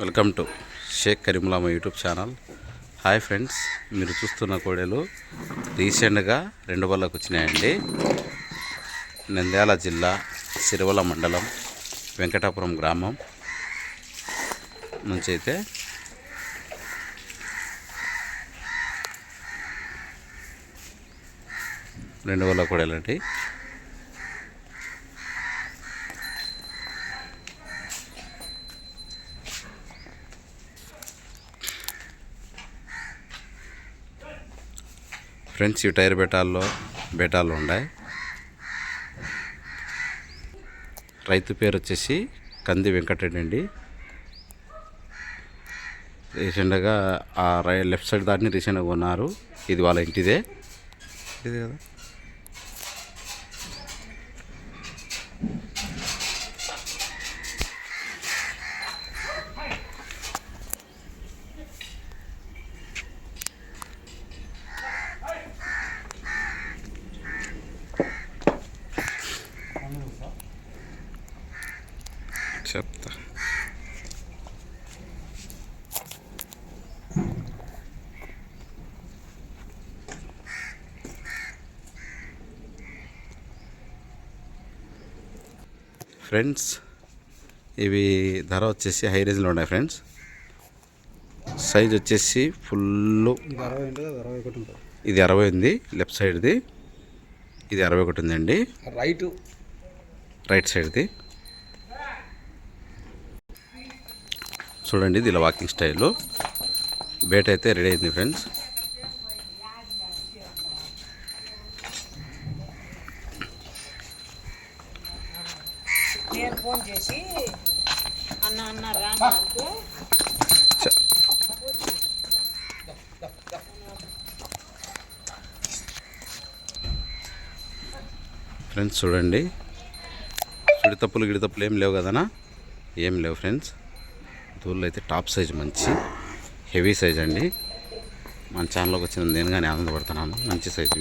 Welcome to Shaik కరీంలామ YouTube channel. Hi friends మీరు చూస్తున్న కోడెలు రీసెంట్గా రెండు వల్లకు వచ్చినాయండి. నంద్యాల జిల్లా సిరివల మండలం వెంకటాపురం గ్రామం నుంచి అయితే రెండు వల్ల కోడలండి. ఫ్రెండ్స్ ఈ టైర్ బేటాల్లో బేటాలు ఉన్నాయి. రైతు పేరు వచ్చేసి కంది వెంకటరెడ్డి అండి రీసెంట్గా ఆ రై లెఫ్ట్ సైడ్ దాన్ని రీసెంట్గా కొన్నారు. ఇది వాళ్ళ ఇంటిదే. ఇది కదా. ఫ్రెండ్స్ ఇవి ధర వచ్చేసి హై రేంజ్లో ఉన్నాయి ఫ్రెండ్స్. సైజ్ వచ్చేసి ఫుల్ ఇది అరవై ఉంది లెఫ్ట్ సైడ్ది. ఇది అరవై ఒకటి ఉందండి. రైట్ రైట్ సైడ్ది. చూడండి ఇది ఇలా వాకింగ్ స్టైల్లో బేట్ అయితే రెడీ అయింది ఫ్రెండ్స్ నేను ఫోన్ చేసి అన్న అన్న రాను అంటే. చ- ఫ్రెండ్స్ చూడండి. సుడితప్పులు గిడితప్పులు ఏం లేవు కదనా? ఏం లేవు ఫ్రెండ్స్. దూళ్ళు అయితే టాప్ సైజ్ మంచి హెవీ సైజ్ అండి. మన ఛానల్లోకి వచ్చిన నేను కానీ ఆనందపడుతున్నాను. మంచి సైజ్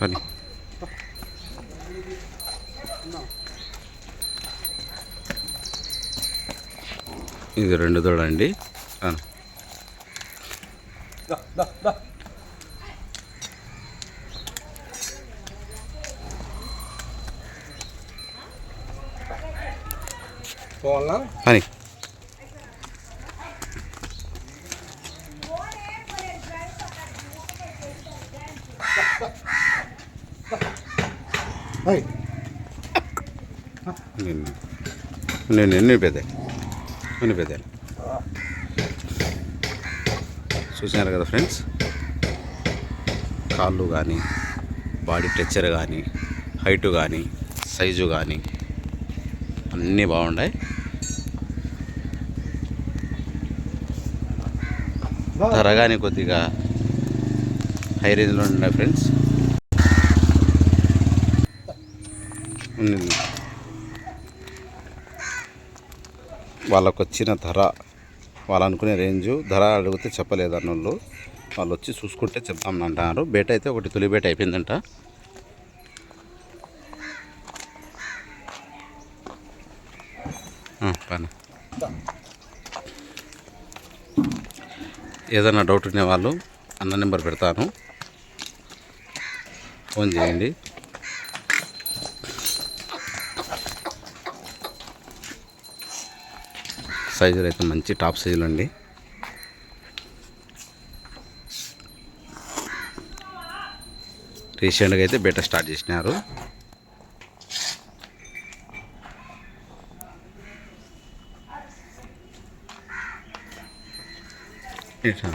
పని ఇది రెండు దూడ అండి పని. నేను నేను ఎన్ని పెద్దాయి ఎన్ని పెద్దాయి చూసినారు కదా ఫ్రెండ్స్? కాళ్ళు కానీ బాడీ టెక్చర్ కానీ హైటు కానీ సైజు కానీ అన్నీ బాగున్నాయి ధర కానీ కొద్దిగా హై రేంజ్లో ఉన్నాయి ఫ్రెండ్స్. వాళ్ళకు వచ్చిన ధర వాళ్ళు అనుకునే రేంజు ధర అడిగితే చెప్పలేదు అన్నోళ్ళు వాళ్ళు వచ్చి చూసుకుంటే చెప్తామని అంటున్నారు బేట అయితే ఒకటి తొలి బేట అయిపోయిందంట. ఏదైనా డౌట్ ఉండే వాళ్ళు అన్న నెంబర్ పెడతాను. ఫోన్ చేయండి. సైజులు అయితే మంచి టాప్ సైజులు అండి. రీసెంట్గా అయితే బేట స్టార్ట్ చేసినారు. ఇట్లా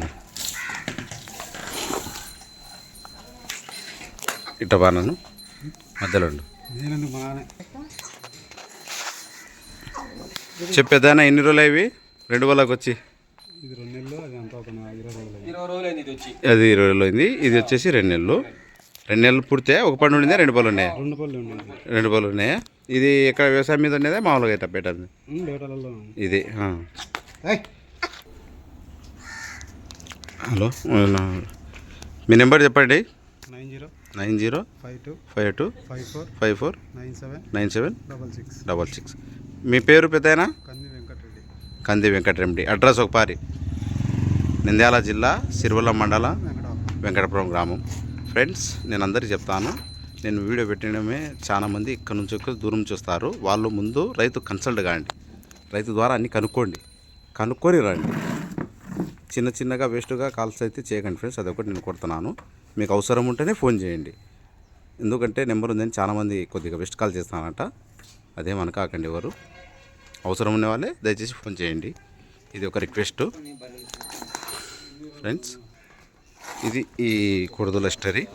ఇట్ట బాను మధ్యలో ఉండు. బాగానే చెప్పేదానా ఎన్ని రోజులు అవి రెండు వాళ్ళకి వచ్చి. ఇది రెండు నెలలు అది ఇరవై రోజులు అయింది. ఇది వచ్చేసి రెండు నెలలు. రెండు నెలలు పుడితే ఒక పండు ఉండిందా? రెండు పళ్ళు ఉన్నాయా? రెండు పళ్ళు ఉండేది రెండు పళ్ళు ఉన్నాయా? ఇది ఎక్కడ వ్యవసాయం మీద ఉండేదా మామూలుగా పెట్టాలి బేటలలో ఇది హలో. మీ నెంబర్ చెప్పండి. Nine zero nine zero five two five two five four five four nine seven nine seven double six. Double six. మీ పేరు పెద్దయినా? కంది వెంకటరెడ్డి. కంది వెంకటరెడ్డి. అడ్రస్ ఒకపారి. నంద్యాల జిల్లా సిరివల్ల మండలం వెంకట వెంకటపురం గ్రామం. ఫ్రెండ్స్ నేను అందరికీ చెప్తాను. నేను వీడియో పెట్టడమే చాలా మంది ఇక్కడ నుంచి దూరం చూస్తారు వాళ్ళు ముందు రైతు కన్సల్ట్ కాండి. రైతు ద్వారా అన్ని కనుక్కోండి. కనుక్కొని రండి. చిన్న చిన్నగా వేస్ట్గా కాల్స్ అయితే చేయకండి ఫ్రెండ్స్ అదొకటి నేను కొడుతున్నాను మీకు అవసరం ఉంటేనే ఫోన్ చేయండి. ఎందుకంటే నెంబర్ ఉందని చాలామంది కొద్దిగా వెస్ట్ కాల్ చేస్తానంట అదేం అనకాకండి ఎవరు. అవసరం ఉన్న వాళ్ళే దయచేసి ఫోన్ చేయండి. ఇది ఒక రిక్వెస్ట్. ఫ్రెండ్స్ ఇది ఈ కుడుదల స్టరీ.